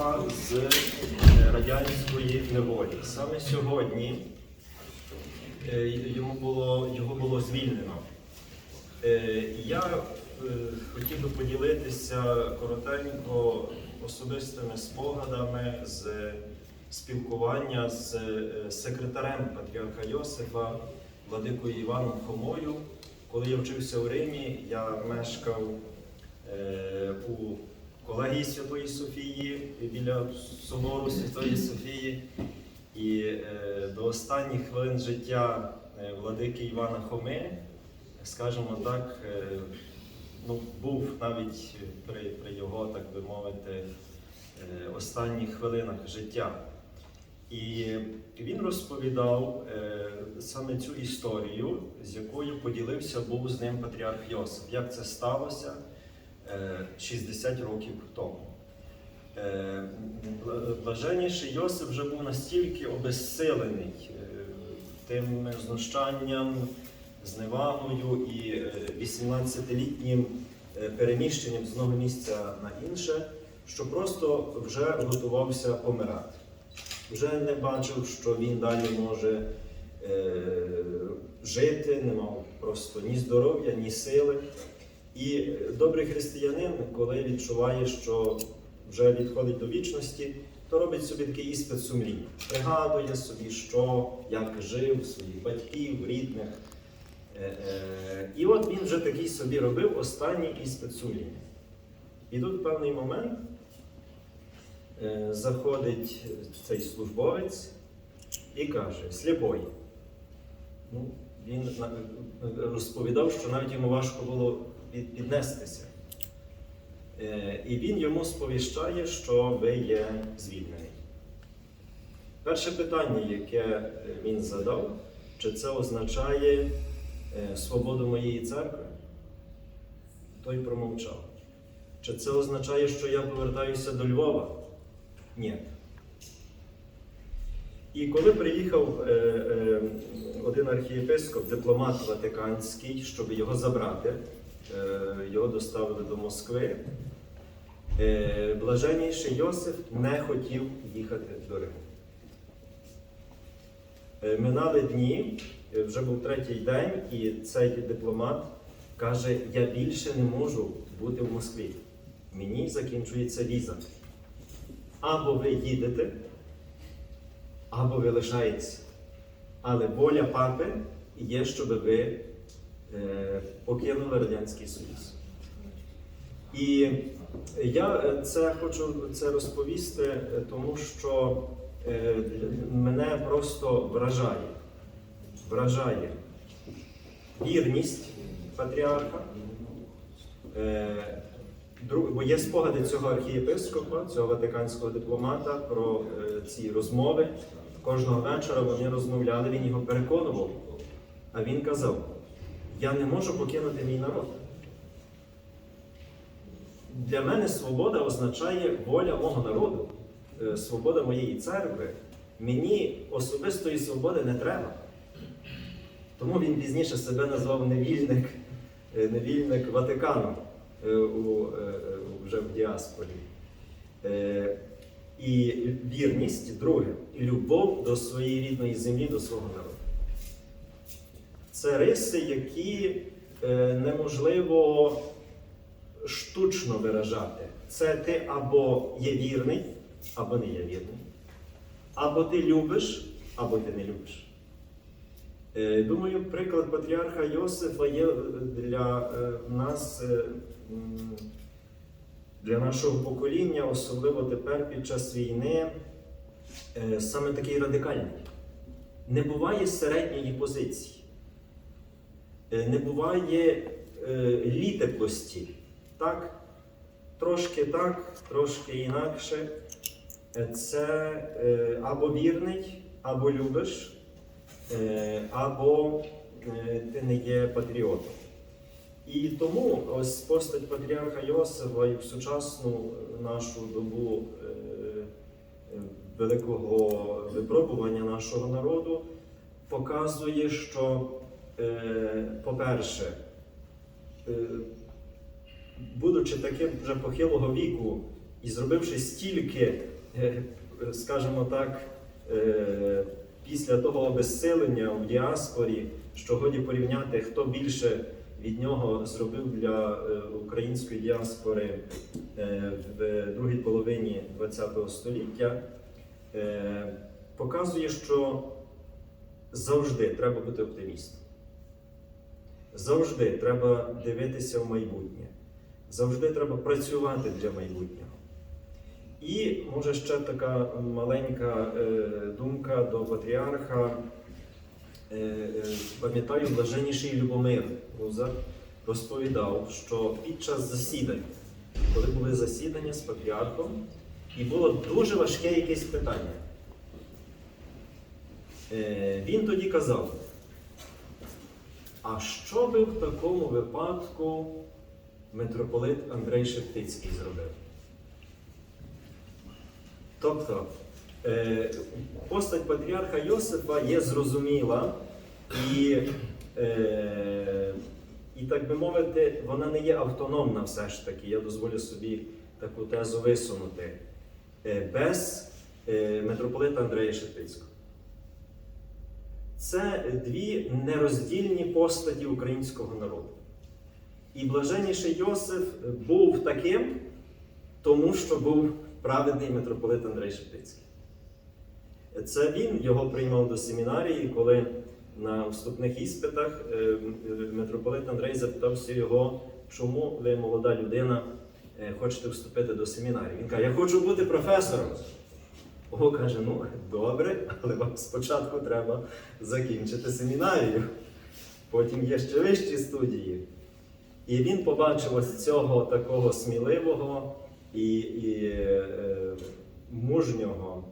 Йосифа з е, радянської неволі. Саме сьогодні е, йому було, його було звільнено. Е, Я хотів би поділитися коротенько особистими спогадами з спілкування з секретарем патріарха Йосифа, владикою Іваном Хомою. Коли я вчився у Римі, я мешкав колегії Святої Софії біля собору Святої Софії. І е, до останніх хвилин життя е, владики Івана Хоми, скажімо так, е, ну, був навіть при, при його, так би мовити, останніх хвилинах життя. І він розповідав саме цю історію, з якою поділився був з ним патріарх Йосиф. Як це сталося 60 років тому. Е, бл- Блаженніший Йосиф вже був настільки обезсилений е, тим знущанням, зневагою і е, 18-літнім е, переміщенням з одного місця на інше, що просто вже готувався помирати. Вже не бачив, що він далі може е, жити, не мав просто ні здоров'я, ні сили. І добрий християнин, коли відчуває, що вже відходить до вічності, то робить собі такий іспит сумління. Пригадує собі, що, як жив, своїх батьків, рідних. Е, е, І от він вже такий собі робив останній іспит сумління. І тут в певний момент е, заходить цей службовець і каже: сліпой. Ну, він розповідав, що навіть йому важко було під- піднестися. Е, І він йому сповіщає, що ви є звільнений. Перше питання, яке е, він задав, чи це означає е, свободу моєї церкви? Той промовчав. Чи це означає, що я повертаюся до Львова? Ні. І коли приїхав один архієпископ, дипломат Ватиканський, щоб його забрати, його доставили до Москви, е, блаженніший Йосиф не хотів їхати до Риму. Е, Минали дні, е, вже був третій день, і цей дипломат каже: я більше не можу бути в Москві. Мені закінчується віза. Або ви їдете, або ви лишаєтеся. Але воля папи є, щоб ви е, покинули Радянський Союз. І я е, це хочу це розповісти, е, тому що е, мене просто вражає, вражає вірність патріарха. Е, Бо є спогади цього архієпископа, цього ватиканського дипломата про е, ці розмови. Кожного вечора вони розмовляли, він його переконував. А він казав: Я не можу покинути мій народ. Для мене свобода означає воля мого народу, е, свобода моєї церкви. Мені особистої свободи не треба. Тому він пізніше себе назвав невільник, е, невільник Ватикану е, у, вже в діаспорі. І вірність, друге, і любов до своєї рідної землі, до свого народу. Це риси, які е, неможливо штучно виражати. Це ти або є вірний, або не є вірний. Або ти любиш, або ти не любиш. Е, Думаю, приклад патріарха Йосифа є для е, нас, е, для нашого покоління, особливо тепер під час війни, саме такий радикальний. Не буває середньої позиції, не буває е. Так? Трошки так, трошки інакше. Е, Це е, або вірний, або любиш, е, або е, ти не є патріотом. І тому ось постать патріарха Йосифа і в сучасну нашу добу е, е, великого випробування нашого народу показує, що, е, по-перше, е, будучи таким вже похилого віку, і зробивши стільки, е, скажімо так, е, після того обезсилення в діаспорі, що годі порівняти, хто більше від нього зробив для е, української діаспори е, в другій половині ХХ століття, е, показує, що завжди треба бути оптимістом. Завжди треба дивитися в майбутнє. Завжди треба працювати для майбутнього. І може ще така маленька е, думка до патріарха. Е, е, пам'ятаю, блаженніший Любомир Гузар розповідав, що під час засідань, коли були засідання з патріархом, і було дуже важке якесь питання. Він тоді казав, а що би в такому випадку митрополит Андрей Шептицький зробив? Тобто, е, постать патріарха Йосипа є зрозуміла і, е, і, так би мовити, вона не є автономна все ж таки. Я дозволю собі таку тезу висунути. Е, без митрополита Андрея Шептицького. Це дві нероздільні постаті українського народу. І блаженніший Йосиф був таким, тому що був праведний митрополит Андрей Шептицький. Це він його приймав до семінарії, коли на вступних іспитах е, митрополит Андрей запитався його, чому ви, молода людина, е, хочете вступити до семінарії. Він каже, я хочу бути професором. О, каже, ну добре, але вам спочатку треба закінчити семінарію. Потім є ще вищі студії. І він побачив ось цього такого сміливого і, і е, мужнього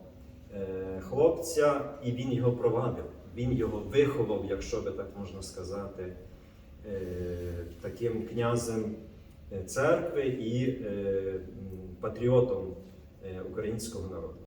е, хлопця, і він його провадив. Він його виховав, якщо би так можна сказати, е, таким князем е, церкви і е, патріотом е, українського народу.